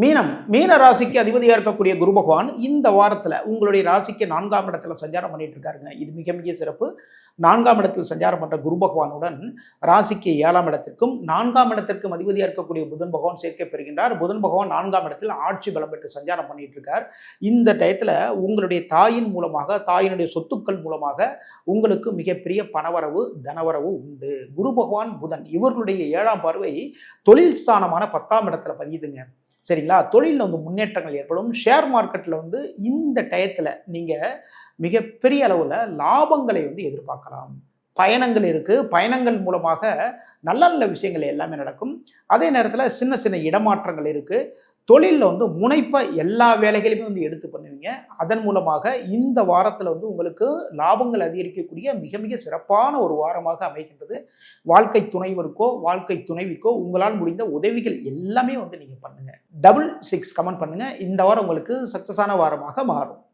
மீனம் மீன ராசிக்கு அதிபதியாக இருக்கக்கூடிய குரு பகவான் இந்த வாரத்தில் உங்களுடைய ராசிக்கு நான்காம் இடத்துல சஞ்சாரம் பண்ணிட்டு இருக்காருங்க. இது மிக மிக சிறப்பு. நான்காம் இடத்தில் சஞ்சாரம் பண்ணுற குரு பகவானுடன் ராசிக்கு ஏழாம் இடத்திற்கும் நான்காம் இடத்திற்கும் அதிபதியாக இருக்கக்கூடிய புதன் பகவான் சேர்க்கை பெறுகின்றார். புதன் பகவான் நான்காம் இடத்தில் ஆட்சி பலம் பெற்று சஞ்சாரம் பண்ணிட்டு இருக்கார். இந்த டயத்தில் உங்களுடைய தாயின் மூலமாக தாயினுடைய சொத்துக்கள் மூலமாக உங்களுக்கு மிகப்பெரிய பணவரவு தனவரவு உண்டு. குரு பகவான் புதன் இவர்களுடைய ஏழாம் பார்வை தொழில் ஸ்தானமான பத்தாம் இடத்துல பதியுதுங்க. சரிங்களா? தொழிலில் வந்து முன்னேற்றங்கள் ஏற்படும். ஷேர் மார்க்கெட்டில் வந்து இந்த டயத்தில் நீங்கள் மிகப்பெரிய அளவில் லாபங்களை வந்து எதிர்பார்க்கலாம். பயணங்கள் இருக்குது பயணங்கள் மூலமாக நல்ல நல்ல விஷயங்கள் எல்லாமே நடக்கும். அதே நேரத்தில் சின்ன சின்ன இடமாற்றங்கள் இருக்குது தொழிலில் வந்து முனைப்பை எல்லா வேலைகளையுமே வந்து எடுத்து பண்ணுவீங்க. அதன் மூலமாக இந்த வாரத்தில் வந்து உங்களுக்கு லாபங்கள் அதிகரிக்கக்கூடிய மிக மிக சிறப்பான ஒரு வாரமாக அமைகின்றது. வாழ்க்கை துணைவருக்கோ வாழ்க்கை துணைவிக்கோ உங்களால் முடிந்த உதவிகள் எல்லாமே வந்து நீங்கள் பண்ணுங்கள் டபுள் சிக்ஸ் கமெண்ட் பண்ணுங்கள் இந்த வாரம் உங்களுக்கு சக்ஸஸான வாரமாக மாறும்.